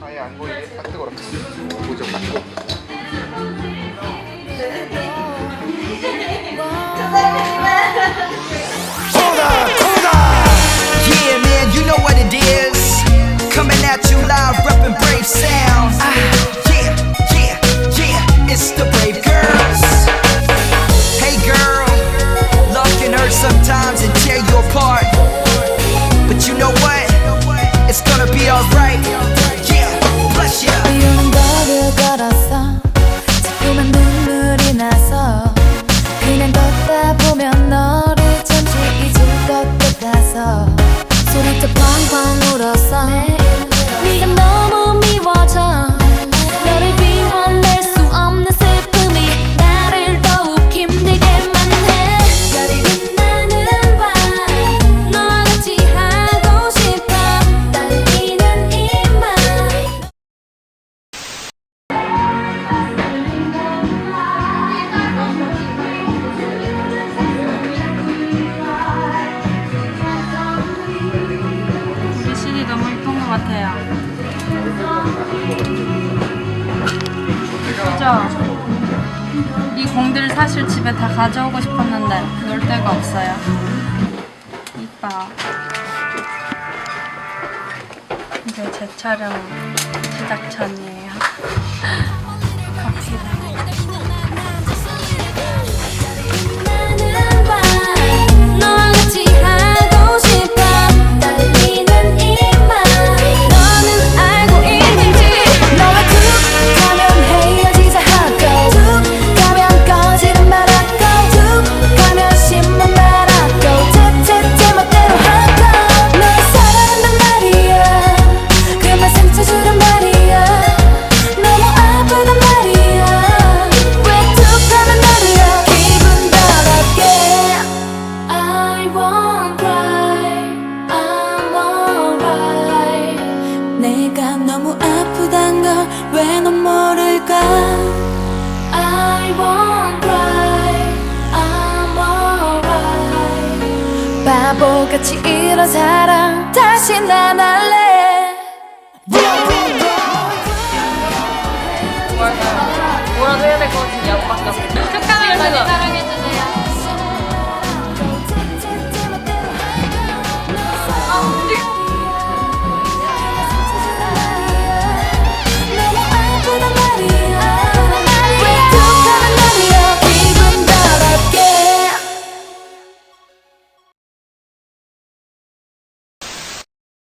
아예 안 보이게 아 뜨거라 보죠 갖고 Yeah, man, you know what it is. Coming at you live, reppin' brave sound. 맘 같아요. 그죠? 이 공들 사실 집에 다 가져오고 싶었는데 놀 데가 없어요. 이뻐. 이제 제 촬영 시작 전이에요. 왜 넌 모를까? I won't cry I'm alright. 바보같이 이런 사랑 다시 난 할래? 뭐라도 해야 될 것 같은데 야구밖에 끝까지